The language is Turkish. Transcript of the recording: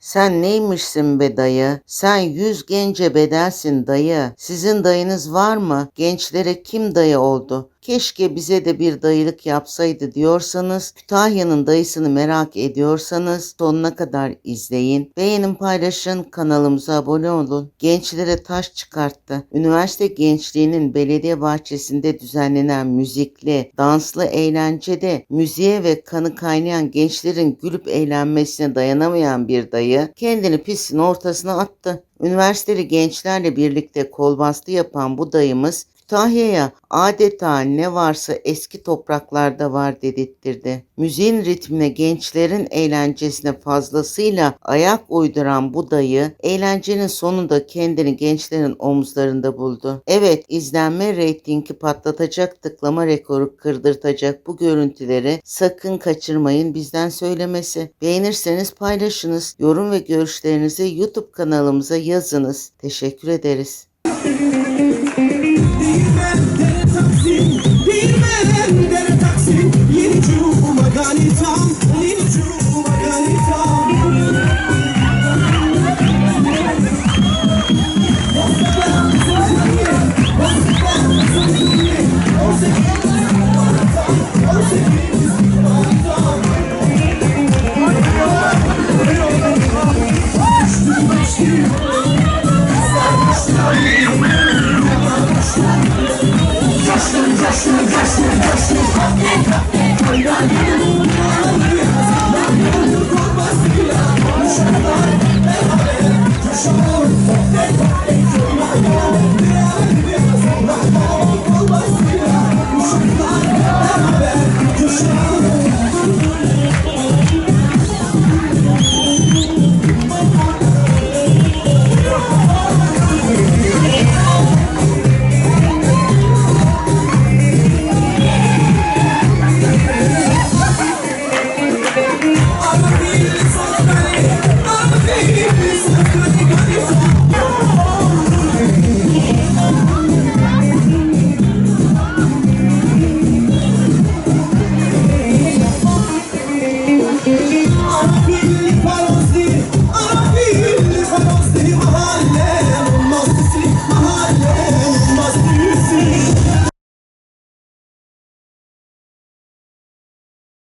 Sen neymişsin be dayı? Sen yüz gence bedelsin dayı. Sizin dayınız var mı? Gençlere kim dayı oldu? Keşke bize de bir dayılık yapsaydı diyorsanız, Kütahya'nın dayısını merak ediyorsanız sonuna kadar izleyin. Beğenin paylaşın, kanalımıza abone olun. Gençlere taş çıkarttı. Üniversite gençliğinin belediye bahçesinde düzenlenen müzikli, danslı eğlencede müziğe ve kanı kaynayan gençlerin gülüp eğlenmesine dayanamayan bir dayı kendini pistin ortasına attı. Üniversiteli gençlerle birlikte kol bastı yapan bu dayımız Kütahya'ya adeta ne varsa eski topraklarda var dedirttirdi. Müziğin ritmine gençlerin eğlencesine fazlasıyla ayak uyduran bu dayı eğlencenin sonunda kendini gençlerin omuzlarında buldu. Evet izlenme reytingi patlatacak tıklama rekoru kırdırtacak bu görüntüleri sakın kaçırmayın bizden söylemesi. Beğenirseniz paylaşınız. Yorum ve görüşlerinizi YouTube kanalımıza yazınız. Teşekkür ederiz. the human 我们都很